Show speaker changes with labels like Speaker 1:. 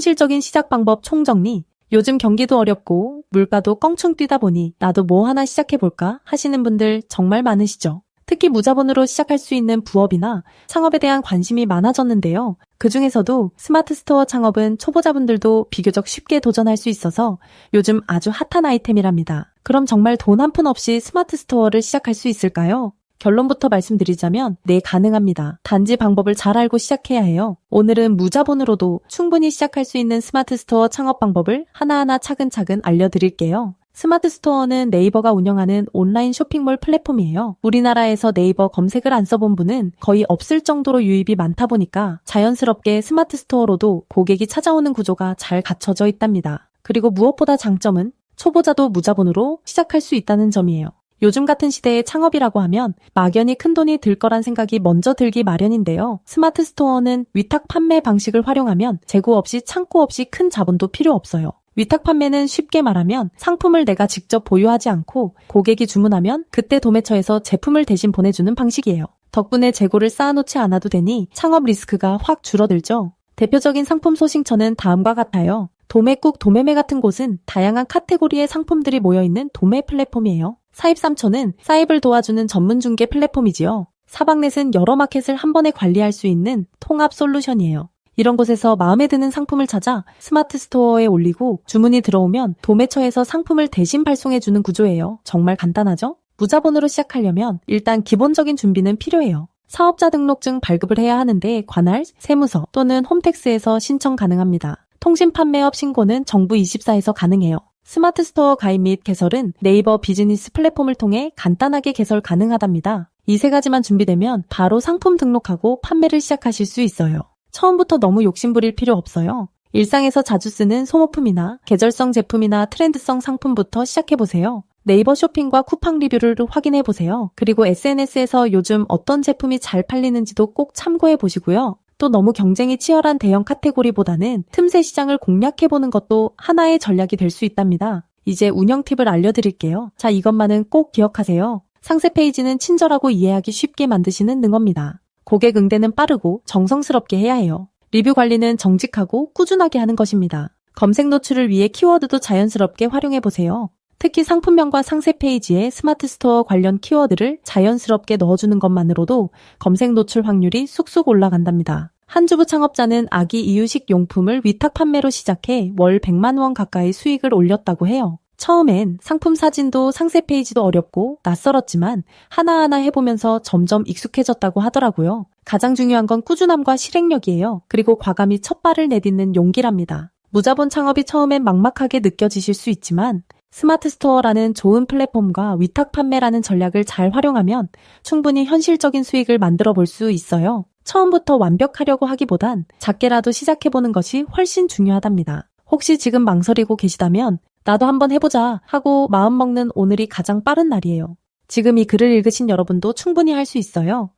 Speaker 1: 현실적인 시작 방법 총정리. 요즘 경기도 어렵고 물가도 껑충 뛰다 보니 나도 뭐 하나 시작해볼까 하시는 분들 정말 많으시죠. 특히 무자본으로 시작할 수 있는 부업이나 창업에 대한 관심이 많아졌는데요. 그 중에서도 스마트 스토어 창업은 초보자분들도 비교적 쉽게 도전할 수 있어서 요즘 아주 핫한 아이템이랍니다. 그럼 정말 돈 한 푼 없이 스마트 스토어를 시작할 수 있을까요? 결론부터 말씀드리자면 네 가능합니다. 단지 방법을 잘 알고 시작해야 해요. 오늘은 무자본으로도 충분히 시작할 수 있는 스마트 스토어 창업 방법을 하나하나 차근차근 알려드릴게요. 스마트 스토어는 네이버가 운영하는 온라인 쇼핑몰 플랫폼이에요. 우리나라에서 네이버 검색을 안 써본 분은 거의 없을 정도로 유입이 많다 보니까 자연스럽게 스마트 스토어로도 고객이 찾아오는 구조가 잘 갖춰져 있답니다. 그리고 무엇보다 장점은 초보자도 무자본으로 시작할 수 있다는 점이에요. 요즘 같은 시대에 창업이라고 하면 막연히 큰 돈이 들 거란 생각이 먼저 들기 마련인데요. 스마트 스토어는 위탁 판매 방식을 활용하면 재고 없이 창고 없이 큰 자본도 필요 없어요. 위탁 판매는 쉽게 말하면 상품을 내가 직접 보유하지 않고 고객이 주문하면 그때 도매처에서 제품을 대신 보내주는 방식이에요. 덕분에 재고를 쌓아놓지 않아도 되니 창업 리스크가 확 줄어들죠. 대표적인 상품 소싱처는 다음과 같아요. 도매국 도매매 같은 곳은 다양한 카테고리의 상품들이 모여있는 도매 플랫폼이에요. 사입삼초는 사입을 도와주는 전문 중개 플랫폼이지요. 사방넷은 여러 마켓을 한 번에 관리할 수 있는 통합 솔루션이에요. 이런 곳에서 마음에 드는 상품을 찾아 스마트 스토어에 올리고 주문이 들어오면 도매처에서 상품을 대신 발송해주는 구조예요. 정말 간단하죠? 무자본으로 시작하려면 일단 기본적인 준비는 필요해요. 사업자 등록증 발급을 해야 하는데 관할, 세무서 또는 홈택스에서 신청 가능합니다. 통신 판매업 신고는 정부 24에서 가능해요. 스마트 스토어 가입 및 개설은 네이버 비즈니스 플랫폼을 통해 간단하게 개설 가능하답니다. 이 세 가지만 준비되면 바로 상품 등록하고 판매를 시작하실 수 있어요. 처음부터 너무 욕심부릴 필요 없어요. 일상에서 자주 쓰는 소모품이나 계절성 제품이나 트렌드성 상품부터 시작해보세요. 네이버 쇼핑과 쿠팡 리뷰를 확인해 보세요. 그리고 SNS에서 요즘 어떤 제품이 잘 팔리는지도 꼭 참고해 보시고요. 또 너무 경쟁이 치열한 대형 카테고리보다는 틈새 시장을 공략해 보는 것도 하나의 전략이 될 수 있답니다. 이제 운영 팁을 알려드릴게요. 자, 이것만은 꼭 기억하세요. 상세 페이지는 친절하고 이해하기 쉽게 만드시는 능어입니다. 고객 응대는 빠르고 정성스럽게 해야 해요. 리뷰 관리는 정직하고 꾸준하게 하는 것입니다. 검색 노출을 위해 키워드도 자연스럽게 활용해 보세요. 특히 상품명과 상세 페이지에 스마트 스토어 관련 키워드를 자연스럽게 넣어주는 것만으로도 검색 노출 확률이 쑥쑥 올라간답니다. 한 주부 창업자는 아기 이유식 용품을 위탁 판매로 시작해 월 100만 원 가까이 수익을 올렸다고 해요. 처음엔 상품 사진도 상세 페이지도 어렵고 낯설었지만 하나하나 해보면서 점점 익숙해졌다고 하더라고요. 가장 중요한 건 꾸준함과 실행력이에요. 그리고 과감히 첫 발을 내딛는 용기랍니다. 무자본 창업이 처음엔 막막하게 느껴지실 수 있지만 스마트 스토어라는 좋은 플랫폼과 위탁 판매라는 전략을 잘 활용하면 충분히 현실적인 수익을 만들어 볼 수 있어요. 처음부터 완벽하려고 하기보단 작게라도 시작해보는 것이 훨씬 중요하답니다. 혹시 지금 망설이고 계시다면 나도 한번 해보자 하고 마음먹는 오늘이 가장 빠른 날이에요. 지금 이 글을 읽으신 여러분도 충분히 할 수 있어요.